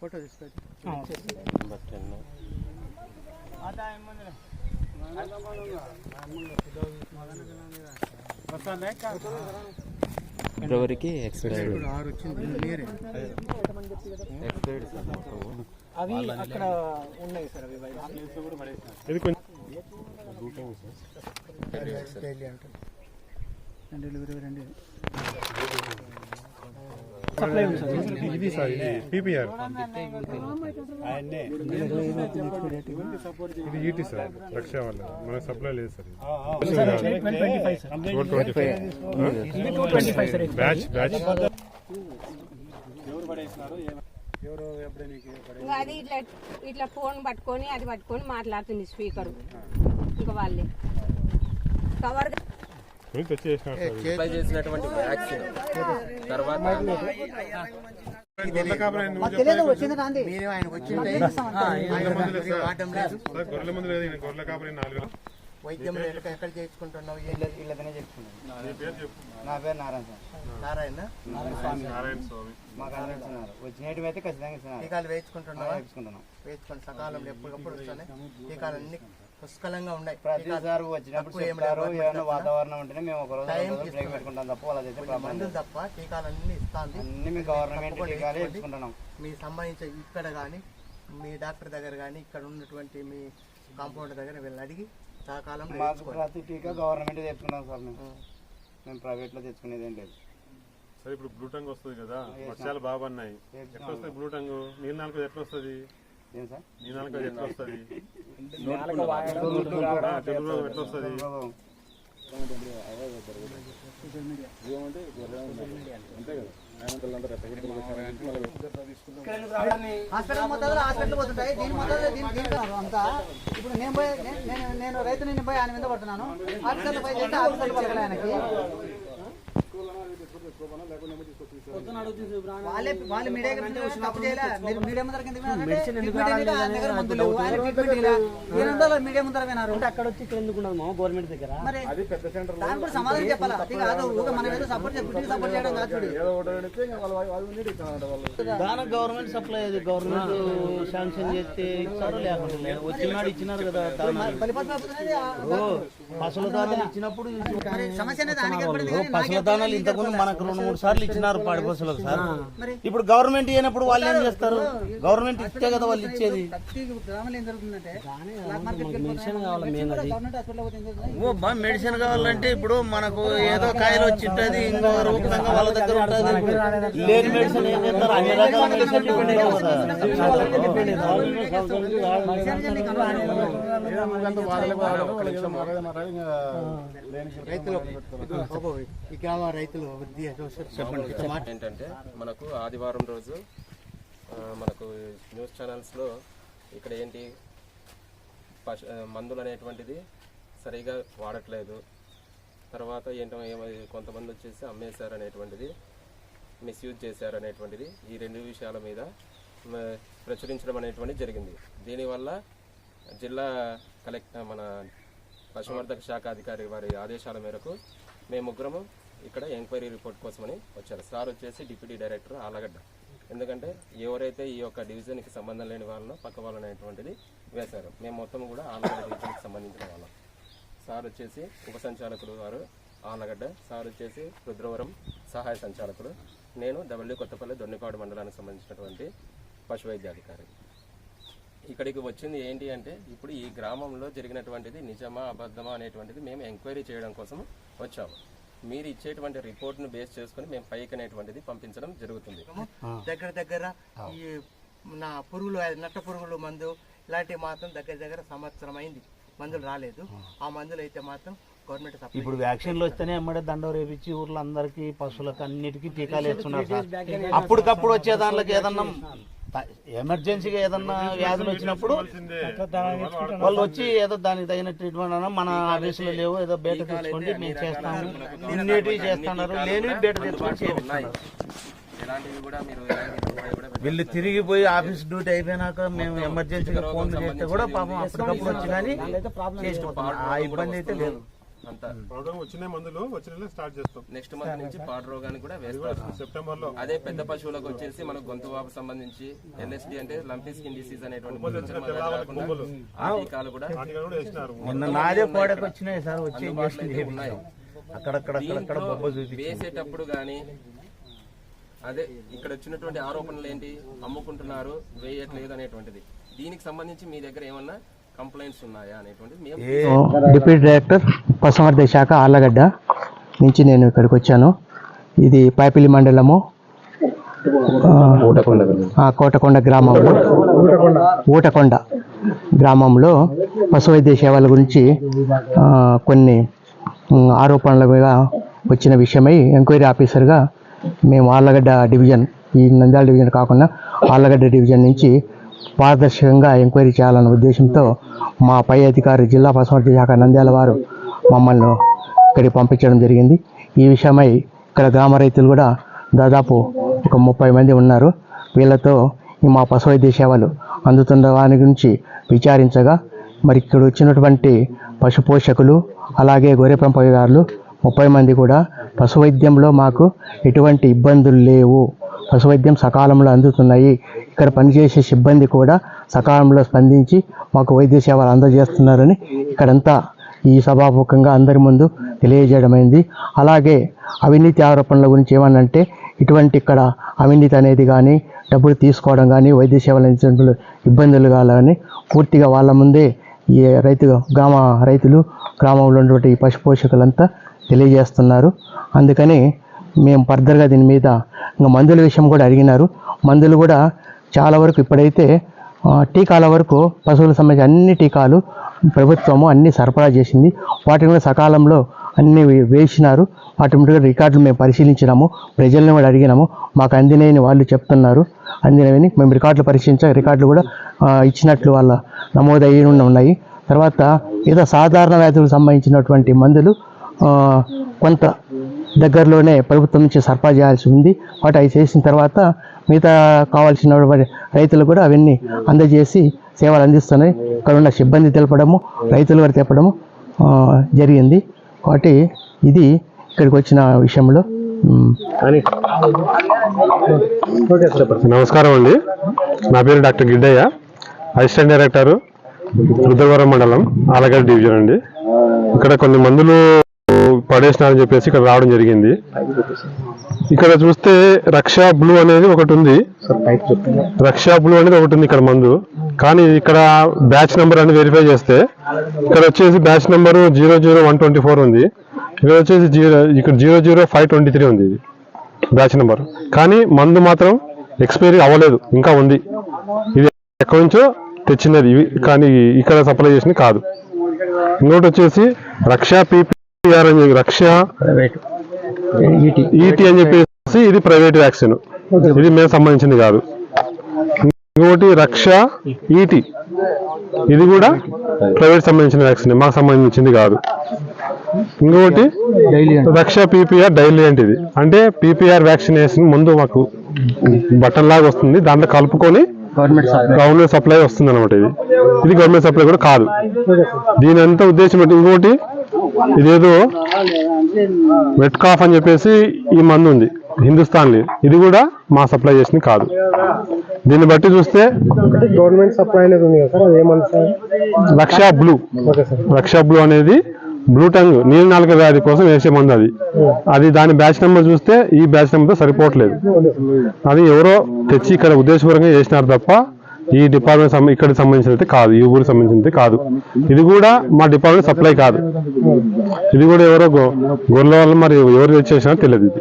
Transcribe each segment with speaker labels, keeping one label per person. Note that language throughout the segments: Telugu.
Speaker 1: फोटो
Speaker 2: दिसतात आता
Speaker 1: आहे म्हणजे ఫిబ్రవరికి ఎక్స్పైర్డ్
Speaker 2: అవి అక్కడ ఉన్నాయి సార్ అవి డెలివరీ రెండు.
Speaker 3: ఇది సార్ ఇది పీపీఆర్. ఇది ఈటీ సార్ రక్ష వల్ల మన సప్లై లేదు సార్ బ్యాచ్ బ్యాచ్
Speaker 4: అది ఇట్లా ఇట్లా ఫోన్ పట్టుకొని అది పట్టుకొని మాట్లాడుతుంది స్పీకర్. ఇంకా వాళ్ళే. కవర్
Speaker 1: అప్లై చేసినటువంటి వ్యాక్సిన్ తర్వాత
Speaker 3: గొర్రెల గొర్రెల కాపరి నాలుగు.
Speaker 2: వైద్యం ఎక్కడ ఎక్కడ చేయించుకుంటున్నావు? ఏం లేదు
Speaker 5: ఇళ్ళకనే చెప్పుకున్నాను
Speaker 3: నీ పేరు
Speaker 5: నారాయణ సార్.
Speaker 2: నారాయణ?
Speaker 3: నారాయణ స్వామి.
Speaker 5: మాకు అందరూ ఇస్తున్నారు వచ్చినట్టు అయితే ఖచ్చితంగా ఇస్తున్నారు.
Speaker 2: టీకాలు వేయించుకుంటున్నావా?
Speaker 5: వేసుకుంటున్నాం
Speaker 2: వేయించుకోండి. సకాలంలో ఎప్పటికప్పుడు వస్తున్నాయి టీకాలు అన్ని పుష్కలంగా ఉన్నాయి.
Speaker 5: ప్రతిసారి వచ్చినప్పుడు చెప్తారు. ఏమైనా వాతావరణం ఉంటేనే మేము ఒక రోజు బ్రేక్. పెట్టుకుంటాం తప్ప వాళ్ళ ప్రాబ్లం
Speaker 2: మందులు. తప్ప టీకాలన్నీ ఇస్తాంది.
Speaker 5: అన్ని మీ గవర్నమెంట్ టీకాలే
Speaker 2: మీ సంబంధించిన ఇక్కడ కానీ మీ డాక్టర్ దగ్గర కానీ ఇక్కడ ఉన్నటువంటి మీ కాంపౌండ్ దగ్గర వీళ్ళని అడిగి సకాలంలో
Speaker 5: మాకు. ప్రతి టీకా గవర్నమెంట్ తెచ్చుకున్నాం సార్ మేము. మేము ప్రైవేట్లో తెచ్చుకునేది ఏం లేదు.
Speaker 3: సార్ ఇప్పుడు బ్లూటంగ్ వస్తుంది కదా. వర్షాలు బాగా పడినాయి. ఎట్లా వస్తుంది బ్లూటంగ్ నీళ్ళ నాలుగు ఎట్లా వస్తుంది నీ నాలుగు ఎట్లా వస్తుంది తెలుగు ఎట్లా వస్తుంది
Speaker 6: హాస్పిటల్ మొత్తాలు హాస్పిటల్ పోతుంటాయి. దీని మొత్తాలు దీని దీని అంతా ఇప్పుడు నేను పోయి నేను- నేను నేను రైతు నేను పోయి ఆయన మీద పడుతున్నాను. ఆఫీసర్లు పోయి చేస్తే ఆఫీసర్లు పలకలే ఆయనకి. వాళ్ళే మీడియా తప్పు ముందర ముందర వినారు
Speaker 2: అక్కడ వచ్చి ఇక్కడ ఎందుకు గవర్నమెంట్ దగ్గర?
Speaker 6: మరి దాని కూడా సమాధానం చెప్పాలా? అది కాదు ఊరికే మనం ఏదో సపోర్ట్ గుడ్డికి సపోర్ట్ చేయడం కాదు చూడు.
Speaker 7: దానికి గవర్నమెంట్ సప్లై అది. గవర్నమెంట్ శాంక్షన్ చేస్తే ఇచ్చారు లేదు. వచ్చినాడు ఇచ్చినారు కదా ఇచ్చినప్పుడు ఇంతకుముందు. మనకు రెండు మూడు సార్లు ఇచ్చినారు పాడి పశువులకు సార్
Speaker 6: మరి
Speaker 7: ఇప్పుడు గవర్నమెంట్ ఇచ్చినప్పుడు వాళ్ళు ఏం చేస్తారు గవర్నమెంట్ ఇస్తే కదా వాళ్ళు ఇచ్చేది మెడిసిన్ కావాలంటే ఇప్పుడు మనకు ఏదో కాయలు వచ్చి ఉంటుంది ఇంకో రూపంగా వాళ్ళ దగ్గర ఉంటుంది లేని మెడిసిన్ ఏం చేస్తారు అన్ని రకాల మెడిసిన్ డిపెండ్
Speaker 2: రైతులు
Speaker 1: ఏంటంటే మనకు ఆదివారం రోజు మనకు న్యూస్ ఛానల్స్లో ఇక్కడ ఏంటి పశు మందులు అనేటువంటిది సరిగా వాడట్లేదు. తర్వాత ఏంటో ఏమో కొంతమంది వచ్చేసి అమ్మేశారు అనేటువంటిది మిస్యూజ్ చేశారు అనేటువంటిది ఈ రెండు విషయాల మీద ప్రచురించడం అనేటువంటిది జరిగింది. దీనివల్ల జిల్లా కలెక్ట్ మన పశువర్ధక శాఖ అధికారి వారి ఆదేశాల మేరకు మేము ముగ్గురము ఇక్కడ ఎంక్వైరీ రిపోర్ట్ కోసమని వచ్చారు. సార్ వచ్చేసి డిప్యూటీ డైరెక్టర్ ఆలగడ్డ. ఎందుకంటే ఎవరైతే ఈ యొక్క డివిజన్కి సంబంధం లేని వాళ్ళనో పక్క వాళ్ళనేటువంటిది వేశారు. మేము మొత్తం కూడా ఆలగడ్డ డివిజన్కి సంబంధించిన వాళ్ళం. సార్ వచ్చేసి ఉప సంచాలకుడు వారు ఆలగడ్డ. సార్ వచ్చేసి రుద్రవరం సహాయ సంచాలకుడు. నేను డబ్ల్యూ కొత్తపల్లి దొన్నిపాడు మండలానికి సంబంధించినటువంటి పశు వైద్యాధికారి ఇక్కడికి వచ్చింది ఏంటి అంటే ఇప్పుడు ఈ గ్రామంలో జరిగినటువంటిది నిజమా అబద్ధమా అనేటువంటిది మేము ఎంక్వైరీ చేయడం కోసం వచ్చాము. మీరు ఇచ్చేటువంటి రిపోర్ట్ను బేస్ చేసుకొని మేము పైకి అనేటువంటిది పంపించడం జరుగుతుంది.
Speaker 2: దగ్గర దగ్గర ఈ నా పురుగులు నట్ట పురుగులు మందు ఇలాంటివి మాత్రం దగ్గర దగ్గర సంవత్సరం అయింది. మందులు రాలేదు. ఆ. మందులు అయితే మాత్రం గవర్నమెంట్ సప్లై
Speaker 7: ఇప్పుడు వ్యాక్సిన్లు వస్తేనే ఎమ్మడే దండ రేపించి ఊర్లో అందరికి పశువులకు అన్నిటికీ టీకాలు వేస్తున్నారు సార్. అప్పటికప్పుడు వచ్చే దాంట్లోకి ఏదన్నా ఎమర్జెన్సీగా ఏదన్నా వ్యాధులు వచ్చినప్పుడు. వాళ్ళు వచ్చి ఏదో దానికి తగిన ట్రీట్మెంట్ అన్నా మన ఆఫీసులో లేవు ఏదో బయట తెచ్చుకోండి మేము చేస్తాము. ఇన్నేటివి చేస్తున్నారు లేని బయట తెచ్చుకొని వీళ్ళు తిరిగిపోయి ఆఫీస్ డ్యూటీ అయిపోయినాక మేము ఎమర్జెన్సీగా ఫోన్ చేస్తే కూడా పాపం అప్పటికప్పుడు వచ్చి కానీ ఆ ఇబ్బంది అయితే లేదు.
Speaker 1: అంత.
Speaker 3: ప్రాబ్లం వచ్చిన మందులు వచ్చిన స్టార్ట్ చేస్తాం.
Speaker 1: నెక్స్ట్ మంత్ నుంచి పాడు రోగానికి కూడా వేస్తారు.
Speaker 3: సెప్టెంబర్లో
Speaker 1: అదే పెద్ద పశువులకు వచ్చేసి మనకు గొంతు వాపు సంబంధించి ఎల్ఎస్డి అంటే లంపీ స్కిన్ డిసీజ్ అనేటువంటి ఆ టీకాలు కూడా
Speaker 7: నాదే కోడకు వచ్చినాయి సార్ వచ్చి
Speaker 1: ఉన్నాయి.
Speaker 7: అక్కడక్కడ
Speaker 1: వేసేటప్పుడు కానీ అదే ఇక్కడ వచ్చినటువంటి ఆరోపణలు ఏంటి? అమ్ముకుంటున్నారు వేయట్లేదు అనేటువంటిది. దీనికి సంబంధించి మీ దగ్గర ఏమన్నా కంప్లైంట్స్ ఉన్నాయా అనేటువంటిది మేము
Speaker 2: డిప్యూటీ డైరెక్టర్ పశువర్ధ శాఖ ఆళ్ళగడ్డ నుంచి నేను ఇక్కడికి వచ్చాను. ఇది పాపిలి మండలము. ఆ, కోటకొండ గ్రామంలో. ఊటకొండ గ్రామంలో పశు వైద్య సేవల గురించి కొన్ని ఆరోపణల మీద వచ్చిన విషయమై ఎంక్వైరీ ఆఫీసర్గా మేము ఆళ్ళగడ్డ డివిజన్ ఈ నంద్యాల డివిజన్ కాకుండా ఆళ్ళగడ్డ డివిజన్ నుంచి పారదర్శకంగా ఎంక్వైరీ చేయాలన్న ఉద్దేశంతో మా పై అధికారి జిల్లా పశువర్ధ శాఖ నంద్యాల వారు మమ్మల్ని ఇక్కడికి పంపించడం జరిగింది. ఈ విషయమై ఇక్కడ గ్రామ రైతులు కూడా దాదాపు ఒక ముప్పై మంది ఉన్నారు. వీళ్ళతో ఈ మా పశు వైద్య సేవలు అందుతున్న వారి గురించి విచారించగా మరి ఇక్కడ వచ్చినటువంటి పశు పోషకులు అలాగే గొర్రె పెంపకదారులు ముప్పై మంది కూడా పశు వైద్యంలో మాకు ఎటువంటి ఇబ్బందులు లేవు. పశు వైద్యం సకాలంలో అందుతున్నాయి. ఇక్కడ పనిచేసే సిబ్బంది కూడా సకాలంలో స్పందించి మాకు వైద్య సేవలు అందజేస్తున్నారని ఇక్కడంతా ఈ సభాముఖంగా అందరి ముందు తెలియజేయడమైంది. అలాగే అవినీతి ఆరోపణల గురించి ఏమనంటే ఇటువంటి ఇక్కడ అవినీతి అనేది కానీ డబ్బులు తీసుకోవడం కానీ వైద్య సేవలు అందించినట్లు ఇబ్బందులు కానీ పూర్తిగా వాళ్ళ ముందే ఈ రైతు గ్రామ రైతులు గ్రామంలో ఉన్నటువంటి ఈ పశు పోషకులంతా తెలియజేస్తున్నారు. అందుకని మేము ఫర్దర్గా దీని మీద ఇంకా మందుల విషయం కూడా అడిగినారు. మందులు కూడా చాలా వరకు ఇప్పుడైతే టీకాల వరకు పశువులకు సంబంధించిన అన్ని టీకాలు ప్రభుత్వము అన్ని సరఫరా చేసింది. వాటిని కూడా సకాలంలో అన్ని వే- వేసినారు. వాటి మీద రికార్డులు మేము పరిశీలించినాము. ప్రజల్ని కూడా అడిగినాము. మాకు అందినని వాళ్ళు చెప్తున్నారు. అందినవని మేము రికార్డులు పరిశీలించాక రికార్డులు కూడా ఇచ్చినట్లు వాళ్ళ నమోదు అయ్యి ఉన్నాయి. తర్వాత ఏదో సాధారణ వ్యాధులకు సంబంధించినటువంటి మందులు కొంత దగ్గరలోనే ప్రభుత్వం నుంచి సరఫరా చేయాల్సి ఉంది. వాటి అవి చేసిన తర్వాత మిగతా కావాల్సిన రైతులు కూడా అవన్నీ అందజేసి సేవలు అందిస్తున్నాయి. ఇక్కడ ఉన్న సిబ్బంది తెలపడము రైతులు కూడా తెలపడము జరిగింది. కాబట్టి ఇది ఇక్కడికి వచ్చిన విషయంలో.
Speaker 3: నమస్కారం అండి. నా పేరు doctor Giddaiah. Assistant director Rudravaram మండలం ఆలగడ్డ డివిజన్ అండి. ఇక్కడ కొన్ని మందులు పడేసినారని చెప్పేసి ఇక్కడ రావడం జరిగింది. ఇక్కడ చూస్తే రక్షా బ్లూ అనేది ఒకటి ఉంది. రక్షా బ్లూ అనేది ఒకటి ఉంది ఇక్కడ మందు. కానీ ఇక్కడ బ్యాచ్ నెంబర్ అని వెరిఫై చేస్తే ఇక్కడ వచ్చేసి batch number zero zero one twenty four ఉంది. ఇక్కడ వచ్చేసి జీరో ఇక్కడ zero zero five twenty three ఉంది ఇది బ్యాచ్ నెంబర్. కానీ మందు మాత్రం ఎక్స్పైరీ అవ్వలేదు ఇంకా ఉంది. ఇది ఎక్కడి నుంచో తెచ్చినది. ఇవి కానీ ఇక్కడ సప్లై చేసినవి కాదు. ఇంకోటి వచ్చేసి రక్షా పీపీ అని చెప్పి రక్షా ఈటీ అని చెప్పేసి ఇది ప్రైవేట్ వ్యాక్సిన్. ఇది మేము సంబంధించింది కాదు. ఇంకోటి రక్ష ఈటీ ఇది కూడా ప్రైవేట్ సంబంధించిన వ్యాక్సిన్ మాకు సంబంధించింది కాదు. ఇంకొకటి రక్ష పీపీఆర్ డైలీ అంటే ఇది. అంటే పీపీఆర్ వ్యాక్సినేషన్ ముందు మాకు బటన్ లాగా వస్తుంది. దాంట్లో కలుపుకొని గవర్నమెంట్ సప్లై వస్తుంది అనమాట ఇది. ఇది గవర్నమెంట్ సప్లై కూడా కాదు. దీని అంతా ఉద్దేశం ఏంటి? ఇంకోటి ఇదేదో వెట్ కాఫ్ అని చెప్పేసి ఈ మందు ఉంది హిందుస్థాన్ ఇది కూడా మా సప్లై చేసింది కాదు. దీన్ని బట్టి చూస్తే
Speaker 8: గవర్నమెంట్ సప్లై అనేది ఉంది కదా sir
Speaker 3: Raksha blue. Raksha blue అనేది బ్లూ టంగ్ నీళ్ళ నాలుక వ్యాధి కోసం వేసే మందు అది. అది దాని బ్యాచ్ నెంబర్ చూస్తే ఈ బ్యాచ్ నెంబర్ సరిపోవట్లేదు. అది ఎవరో తెచ్చి ఇక్కడ ఉద్దేశపూర్వకంగా చేసినారు తప్ప ఈ డిపార్ట్మెంట్ ఇక్కడ సంబంధించినది కాదు ఈ ఊరికి సంబంధించినది కాదు. ఇది కూడా మా డిపార్ట్మెంట్ సప్లై కాదు. ఇది కూడా ఎవరో గొర్రెల వల్ల మరి ఎవరు తెచ్చేసినారో తెలియదు ఇది.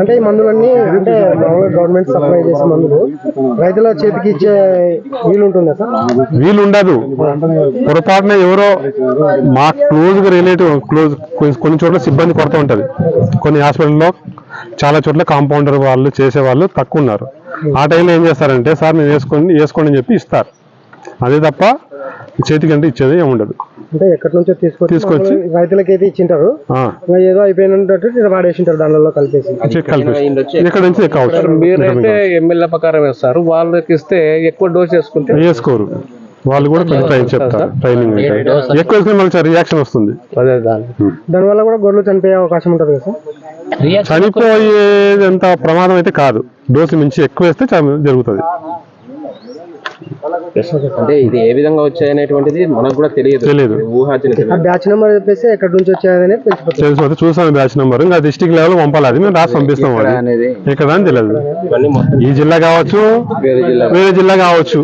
Speaker 8: అంటే ఈ మందులన్నీ అంటే గవర్నమెంట్ సప్లై చేసే మందులు రైతుల చేతికి ఇచ్చే వీలు ఉంటుందా సార్?
Speaker 3: వీలు ఉండదు పొరపాటున ఎవరో మా క్లోజ్గా రిలేటివ్ క్లోజ్ కొన్ని చోట్ల సిబ్బంది కొరత ఉంటది. కొన్ని హాస్పిటల్లో చాలా చోట్ల కాంపౌండర్ వాళ్ళు చేసే వాళ్ళు తక్కువ ఉన్నారు. ఆ టైంలో ఏం చేస్తారంటే సార్ మేము వేసుకోండి వేసుకోండి అని చెప్పి ఇస్తారు. అదే తప్ప చేతికి అంటే ఇచ్చేది ఏమి ఉండదు.
Speaker 8: అంటే ఎక్కడి నుంచో తీసుకొచ్చి
Speaker 3: తీసుకొచ్చి-
Speaker 8: మామూలుగా రైతులకైతే ఇచ్చింటారు. ఏదో అయిపోయినట్టు ఇక్కడ వాడేసింటారు దానిలో కలిపేసి.
Speaker 3: ఎక్కడి నుంచి కావచ్చు
Speaker 9: మీరైతే ఎమ్మెల్యే ప్రకారం వేస్తారు. వాళ్ళకి ఇస్తే ఎక్కువ డోస్ వేసుకుంటే
Speaker 3: వేసుకోరు. వాళ్ళు కూడా కొంచెం ట్రైన్ చెప్తారు. ట్రైనింగ్ ఎక్కువ వేసుకుని మళ్ళీ రియాక్షన్ వస్తుంది.
Speaker 9: అదే దాన్ని
Speaker 8: దానివల్ల కూడా గొర్రెలు చనిపోయే అవకాశం ఉంటుంది కదా
Speaker 3: చనిపోయేంత ప్రమాదం అయితే కాదు. డోసు మించి ఎక్కువ వేస్తే జరుగుతుంది.
Speaker 1: అంటే ఇది ఏ విధంగా వచ్చాయనేటువంటిది మనకు కూడా తెలియదు.
Speaker 3: తెలియదు.
Speaker 1: ఊహాజనిత.
Speaker 8: ఆ బ్యాచ్ నెంబర్ చెప్పేసి ఎక్కడి నుంచి తెలిసిపోతుంది.
Speaker 3: తెలిసిపోతే చూసాను బ్యాచ్ నెంబర్. ఇంకా డిస్టిక్ లెవెల్ పంపాలి అది మేము రాసి పంపిస్తాం అది. ఎక్కడ అని తెలియదు. ఈ జిల్లా కావచ్చు
Speaker 1: వేరే జిల్లా.
Speaker 3: వేరే జిల్లా కావచ్చు.